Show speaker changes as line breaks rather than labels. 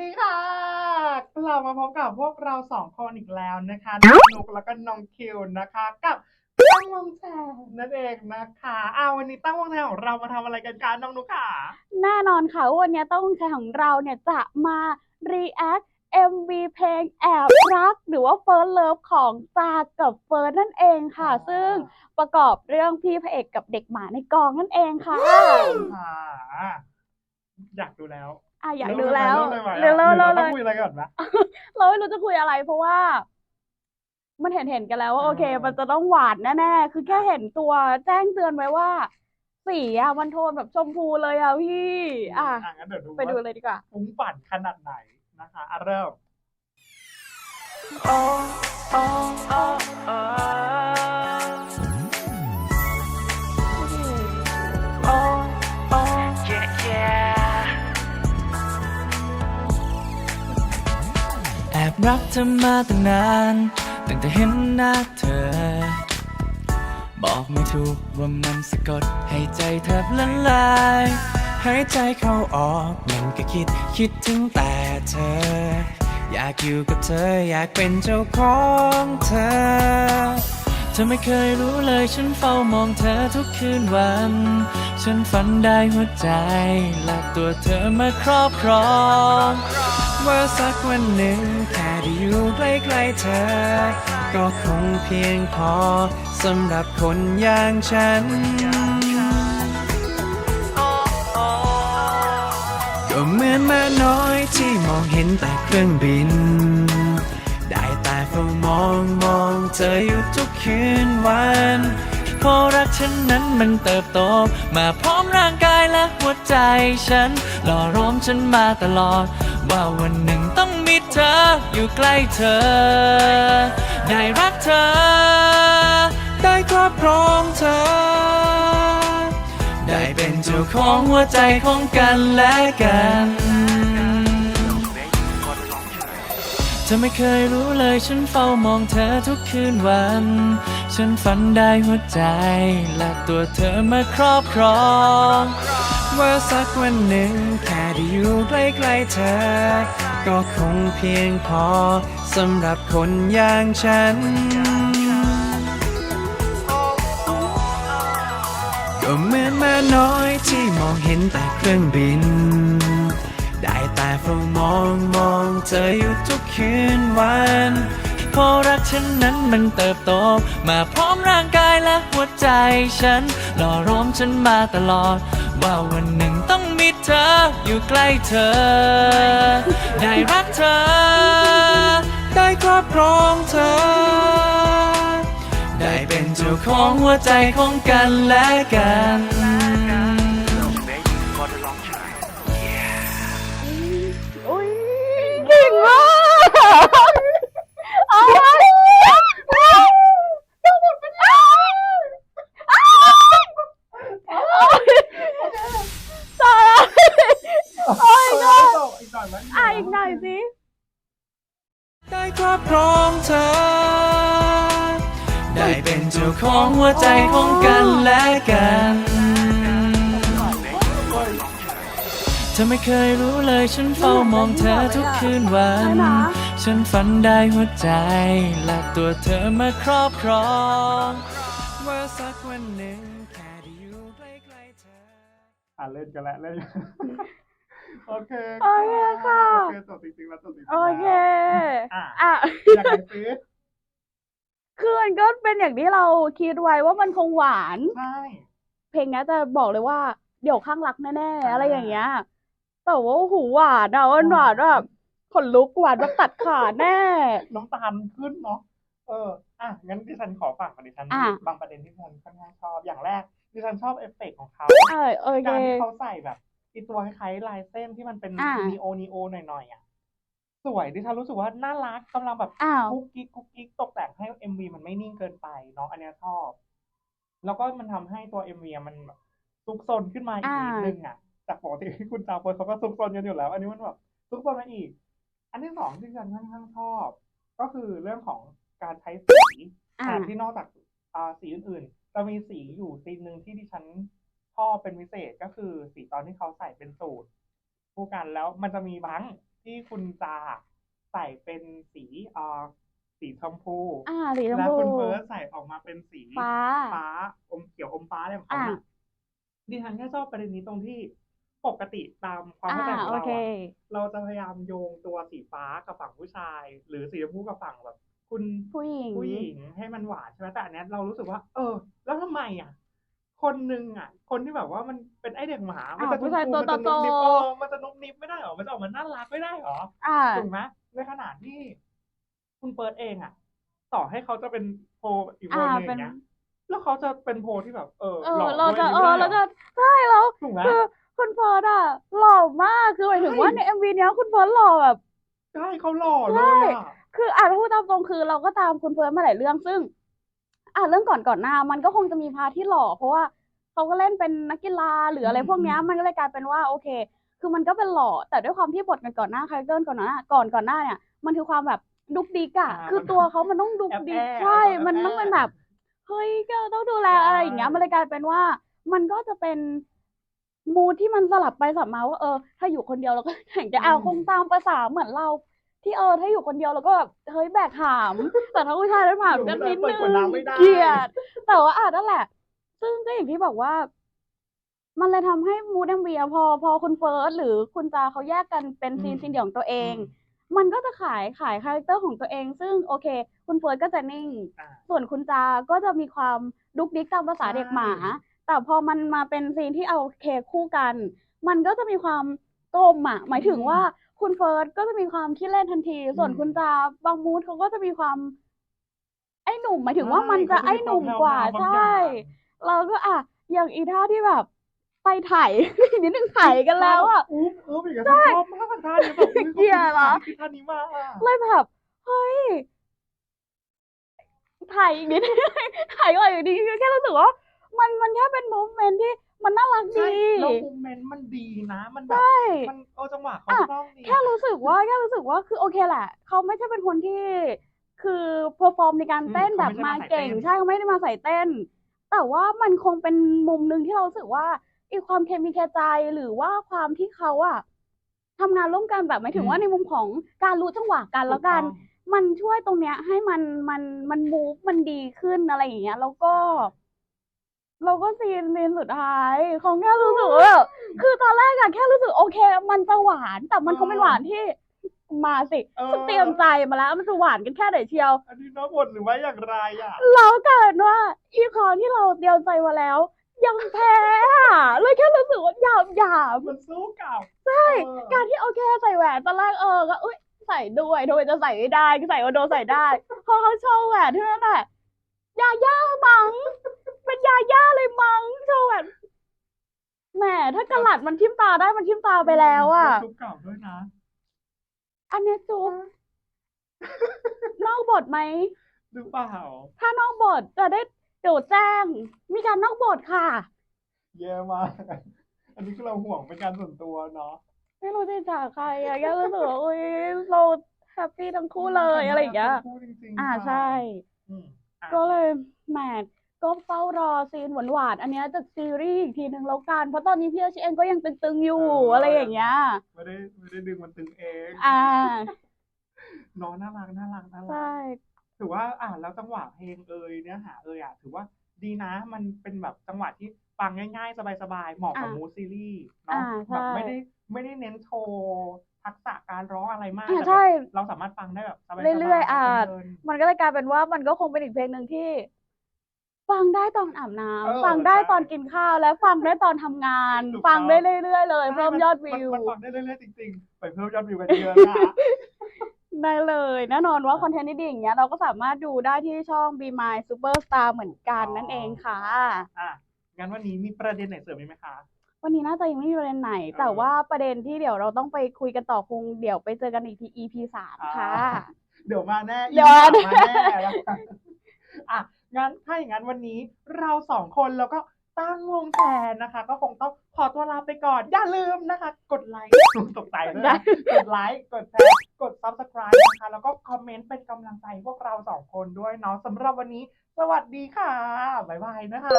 ดีค่ะกลับมาพบกับพวกเราสองคนอีกแล้วนะคะน้องนุกแล้วก็น้องคิวนะคะ กับตั้งวงแชร์นั่นเองนะคะอ้าววันนี้ตั้งวงแชร์ของเรามาทำอะไรกันกันน้องนุกค่ะ
แน่นอนค่ะว่าวันนี้ต้องแชร์ของเราเนี่ยจะมา react MV เพลงแอบรัก หรือว่า First Love ของจากับเฟิร์นนั่นเองค่ะ
อ่า
ซึ่งประกอบเรื่องพี่พระเอกกับเด็กหมาในกองนั่นเองค่ะ
ค่ะอยากดูแล้ว
อะอยากดูแล้ว
เริ่ม
เร็ว
เลย
ๆ
ไหม
เร็วๆ
หรือ
เล
เราต้อยงคุยอะไรก่อนนะ
เราไม่รู้จะคุยอะไร เพราะว่า มันเห็นเห็นๆกันแล้วว่า
อ่า
โอเค มันจะต้องหวานแน่ๆคือแค่เห็นตัวแจ้งเตือนไว้ว่า สีอะมันโทนแบบชมพูเลยอะพี่ อะ
งั้นเดี๋ยวดู
ไปดู
ว่า
เลยดีกว่า
ฟุ้งปั่นขนาดไหนนะคะอะเริ่ม
แอบ รักเธอมาตั้งนาน ตั้งแต่เห็นหน้าเธอ บอกไม่ถูกว่ามันสะกดให้ใจแทบละลายหายใจเข้าออกมันก็คิดคิดถึงแต่เธอ อยากอยู่กับเธออยากเป็นเจ้าของเธอ เธอไม่เคยรู้เลยฉันเฝ้ามองเธอทุกคืนวัน ฉันฝันได้หัวใจและตัวเธอมาครอบครอง ว่าสักวันหนึ่งแค่ได้อยู่ใกล้ๆเธอ ก็คงเพียงพอสำหรับคนอย่างฉัน ก็เหมือนแม่น้อยที่มองเห็นแต่เครื่องบิน ได้แต่เฝ้ามองมองเธออยู่ทุกคืนวันเพราะรักฉันนั้นมันเติบโต มาพร้อมร่างกายและหัวใจฉันหล่อรวมฉันมาตลอด ว่าวันหนึ่งต้องมีเธอ อยู่ใกล้เธอ ได้รักเธอ ได้ครอบครองเธอ ได้เป็นเจ้าของหัวใจของกันและกันเธอไม่เคยรู้เลยฉันเฝ้ามองเธอทุกคืนวัน ฉันฝันได้หัวใจ และตัวเธอมาครอบครอง ว่าสักวันหนึ่งแค่ได้อยู่ใกล้ๆเธอ ก็คงเพียงพอสำหรับคนอย่างฉัน ก็เหมือนแม่น้อยที่มองเห็นแต่เครื่องบิน ได้แต่เฝ้ามองมองเธออยู่ทุกคืนวันพราะรักฉันนั้นมันเติบโต มาพร้อมร่างกายและหัวใจฉันหล่อรวมฉันมาตลอด ว่าวันหนึ่งต้องมีเธอ อยู่ใกล้เธอ ได้รักเธอ ได้ครอบครองเธอ ได้เป็นเจ้าของหัวใจของกันและกัน
เป็
น
เจ้าของหัวใจของกันและกัน เธอไม่เคยรู้เลยฉันเฝ้ามองเธอทุกคืนวัน
ใช่นะ
ฉันฝันได้หัวใจ และตัวเธอมาครอบครองว่าสักวันหนึ่งแค่ได้อยู่ใกล้ๆเธอ
อะเล่นกันแล้วเล่นโอเค
โอเคค่ะ
โอเคจบจริงๆแล้วจบจริงๆ
โอเค
แล้วอะ
อะ
อยากไงซิ
คือมันก็เป็นอย่างที่เราคิดไว้ว่ามันคงหวาน
ใช่
เพลงนี้จะบอกเลยว่า เดี๋ยวข้างรักแน่ๆ
อ่า
อะไรอย่างเงี้ย แต่ว่าหูหวานอะมันหวานแบบขนลุกหวานแบบตัดขาแน่
น้ำตาลขึ้นเนาะ เออ อะ งั้นดิฉันขอฝากก่อนดิฉัน
อะ
บางประเด็นที่ดิฉันค่อนข้างชอบ อย่างแรกดิฉันชอบเอฟเฟกต์ของเขา
เออโอเค
การที่เขาใส่แบบอีตัวคล้ายๆลายเส้นที่มันเป็น
อ่า
นีโอนีโอหน่อยๆอะส วยดิฉันรู้สึกว่าน่ารักกำลังแบบ
อ้าว
กุ๊กกิ๊กกุ๊กกิ๊กตกแต่งให้เอ็มวีมันไม่นิ่งเกินไปเนาะอันเนี้ยชอบ แล้วก็มันทำให้ตัวเอ็มวีมันแบบซุกซนขึ้นมาอีก
อ่า
นิดนึงอะจากปกติที่คุณจาวเฟิร์นเขาก็ซุกซนกันอยู่แล้ว อันนี้มันแบบซุกซนมาอีก อันที่สองที่ฉันค่อนข้างชอบ ก็คือเรื่องของการใช้สี
อ่า
อ่าที่นอกจากอ่าสีอื่นๆจะมีสีอยู่สีหนึ่งที่ดิฉันชอบเป็นพิเศษก็คือสีตอนที่เขาใส่เป็นสูตรคู่กันแล้วมันจะมีบัง ที่ที่คุณจาใส่เป็นสีเอ่อสีชมพู
อ่าสีชม
แล้ว
พู
คุณเฟิร์สใส่ออกมาเป็นสี
ฟ้า
ฟ้าอมเขียวอมฟ้าอะไรของเขา
อ่า
น่ะดิฉันแค่ชอบประเด็นนี้ตรงที่ปกติตามความเข้าใจ
อ่า
ของ
โอ
เรา
เค
อะเราจะพยายามโยงตัวสีฟ้ากับฝั่งผู้ชาย หรือสีชมพูกับฝั่งแบบ คุณ
ผู้หญิง
ผู้หญิงให้มันหวานใช่ไหมแต่อันเนี้ยเรารู้สึกว่า เออ แล้วทำไมอะ คนหนึ่งอะ คนที่แบบว่ามันเป็นไอเด็กหมา มั
อ้าว
จะ
ผู้ชาย
ชมพู
ตัว
มันจะนุบนิบ
โตๆ
เออมันจะนุบนิบไม่ได้หรอ มันจะออกมาน่ารักไม่ได้หรอ
อ่า
ถูกไหมในขณะที่คุณเปิดเองอะ ต่อให้เขาจะเป็นโพลอีกโพล
อ่า
หนึ่ง
เป็น
เนี้ยแล้วเขาจะเป็นโพลที่แบบ เออ
เอ
ห
อ
ล่อ
เราจะ
ด้วย
เออ
นี่
เรา
ไม่ได้
จะ
หรอ
ใช่แล้ว
ถูกไหม
คือคุณเฟิร์สอะหล่อมากคือหมายถึงว่า
ใช่
ในเอ็มวีเนี้ยคุณเฟิร์สหล่อแบบ
ใช่เขาหล่อเลยอะ
คืออะถ้าพูดตามตรงคือเราก็ตามคุณเฟิร์สมาหลายเรื่องซึ่ง อะเรื่องก่อนก่อนหน้า มันก็คงจะมีพาร์ทที่หล่อเพราะว่าเขาก็เล่นเป็นนักกีฬาหรืออะไร
อืม
พวกเนี้ย
อืม
มันก็เลยกลายเป็นว่าโอเค คือมันก็เป็นหล่อแต่ด้วยความที่บทกันก่อนหน้าคาแรคเตอร์ก่อนหน้าก่อนก่อนหน้าเนี่ยมันคือความแบบดุกดิกอะ
อ่า
คือ
มัน
ตัวเขามันต้องดุกดิก
แอบๆ
ใช่
แอบๆ
มันต้องเป็นแบบเฮ้ยก็ต้องดูแลอะไรอย่างเงี้ย
ใช่
มันเลยกลายเป็นว่า มันก็จะเป็นมูดที่มันสลับไปสลับมาว่าเออถ้าอยู่คนเดียวเราก็แข่งจะเอาคงตามภาษาเหมือนเรา ที่เออถ้าอยู่คนเดียวเราก็แบบเฮ้ยแบกหาม แต่ถ้าผู้ชายแล้วหามกันนิดนึงเกลียด แต่ว่าอะนั่นแหละ ซึ่งก็อย่างที่บอกว่า มันเลยทำให้มูดเอ็มวีพอพอคุณเฟิร์สหรือคุณจาเขาแยกกันเป็นซีนซีนเดี่ยวของตัวเอง
มั
นก็จะขายขายคาแรคเตอร์ของตัวเอง ซึ่งโอเค คุณเฟิร์สก็จะนิ่ง ส่วนคุณจาก็จะมีความดุกดิกตามภาษาเด็กหมา แต่พอมันมาเป็นซีนที่เอาเคคู่กัน มันก็จะมีความกลมอะหมายถึงว่า คุณเฟิร์สก็จะมีความขี้เล่นทันที ส่วน
อืม
คุณจาบางมูดเขาก็จะมีความ ไอ้หนุ่มหมายถึงว่ามันจะ
ใช่
ไอ้หนุ่มกว่า
เขาจะมีความ
ใช่
แพรวๆบางอย่าง
เราก็อะอย่างอีท่าที่แบบไปไถ่นิดนึงไถ่กันแล้วอะ
อุ๊บอุ๊บอีกแล้วฉันชอบมากท่านี้แบบอุ๊
เกลียดเหรอ
ท่านี้มากอะ
เลยแบบเฮ้ยถ่ายอีกนิดถ่ายก่อนอยู่ดีคือแค่รู้สึกว่ามันมันแค่เป็นโมเมนต์ที่ มันน่ารัก
ใช่
ดี
แล้วโมเมนต์มันดีนะ มันแบบ
ใช่
มันเออจังหวะเขา
อะ
ต้องดี
แค่รู้สึกว่าแค่รู้สึกว่าคือโอเคแหละเขาไม่ใช่เป็นคนที่คือเพอร์ฟอร์มในการเต้นแบบมาเก่งใช่เขาไม่ได้มาใส่เต้น แต่ว่ามันคงเป็นมุมหนึ่งที่เรารู้สึกว่าอีความเคมีแคใจหรือว่าความที่เขาอะทำงานร่วมกันแบบหมายถึงว่าในมุมของการรู้จังหวะกันแล้วกัน มันช่วยตรงเนี้ยให้มันมันมันมูฟมันดีขึ้นอะไรอย่างเงี้ย แล้วก็ เราก็ซีนซีนสุดท้ายของแค่รู้สึกว่าแบบคือตอนแรกอะแค่รู้สึกโอเค มันจะหวานแต่มันคงเป็นหวานที่มาสิ
เออ
ฉันเตรียมใจมาแล้วมันจะหวานกันแค่ไหนเชียว
อันนี้น้องบทหรือว่าอย่างไรอะ
แล้วกลายเป็นว่าอีคอนที่เราเตรียมใจมาแล้ว ยังแพ้อะเลยแค่รู้สึกว่าหยาบหยาบ
มันสู้กับ
ใช่
เออ
การที่โอเคใส่แหวนตอนแรกเออก็อุ้ยใส่ด้วยทำไมจะใส่ไม่ได้ใส่โอโดใส่ได้พอเขาโชว์แหวนที่นั่นแหละยาย่ามัง เป็นยาย่าเลยมังโชว์แหวนแหมถ้ากระหลัดมันทิ่มตาได้มันทิ่มตาไปแล้วอะ
สู้กับด้วยนะ
อันเนี้ยจุ๊บนอกบทไหม
หรือเปล่า
ถ้านอกบทจะได้เดี๋ยวแจ้ง มีการนอกบทค่ะ
แย่มาก อันนี้คือเราห่วงเป็นการส่วนตัวเนาะ
ไม่รู้จะจากใครอะแค่รู้สึกว่าอุ้ยเราแฮปปี้ทั้งคู่เลยอะไรอย่างเงี้ย
คู่จริงๆ
อ่า
ค่ะ
ใช่
อืมอะ
ก็เลยแหม ก็เฝ้ารอซีนหวานๆอันเนี้ยจากซีรีส์อีกทีหนึ่งแล้วกัน เพราะตอนนี้พี่เอชเองก็ยังตึงๆอยู่อะไรอย่างเงี้ย
ไม่ได้ไม่ได้ดึงมันตึงเอง
อ่า
น้องน่ารักน่ารักน่ารัก
ใช่
ถือว่าอ่านแล้วจังหวะเพลงเอยเนื้อหาเอยอะถือว่าดีนะมันเป็นแบบจังหวะที่ฟังง่ายๆ สบายๆเหมาะกับ
อ่า
มูซีรีส์เนาะ
อ่า
แบบ
ใช่
ไม่ได้ไม่ได้เน้นโชว์ทักษะการร้องอะไรมาก
อ่า
แต่แบบ
ใช่
เราสามารถฟังได้แบบสบายๆ
เรื่อยๆอ่า
เพลิน
มันก็เลยกลายเป็นว่ามันก็คงเป็นอีกเพลงหนึ่งที่ ฟังได้ตอนอาบน้ำ
เออ
ฟังได้
ใช่
ตอนกินข้าวและฟังได้ตอนทำงาน
ถูก
ฟัง
ต้อง
ได้เรื่อยๆเลย
ๆ
เพิ่ม
ใช่
ยอด
น
วิว
มันฟังได้เรื่อยๆจริงๆ ไปเพิ่มยอดวิวกันเยอะนะ
ได้เลยแน่นอนว่าคอนเทนต์ดีๆอย่างเงี้ยเราก็สามารถดูได้ที่ช่อง Be My Superstar เหมือนกันนั่นเองค่ะ
อะงั้นวันนี้มีประเด็นไหนเสริมอีกไหมคะ
วันนี้น่าจะยังไม่มีประเด็นไหน
เออ
แต่ว่าประเด็นที่เดี๋ยวเราต้องไปคุยกันต่อคงเดี๋ยวไปเจอกันอีกที EP สามค่ะ
อ่าเดี๋ยวมาแน่
เดี๋ยวมาแน่
มาแน่แล้วกันอะ งั้นถ้าอย่างนั้นวันนี้เราสองคนแล้วก็ตั้งวงแทนนะคะ ก็คงต้องขอตัวลาไปก่อน อย่าลืมนะคะ กดไลค์ตกใจเลยนะกดไลค์กดแชร์กด subscribe นะคะ แล้วก็คอมเมนต์เป็นกำลังใจให้พวกเราสองคนด้วยเนาะสำหรับวันนี้ สวัสดีค่ะ บ๊ายบายนะคะ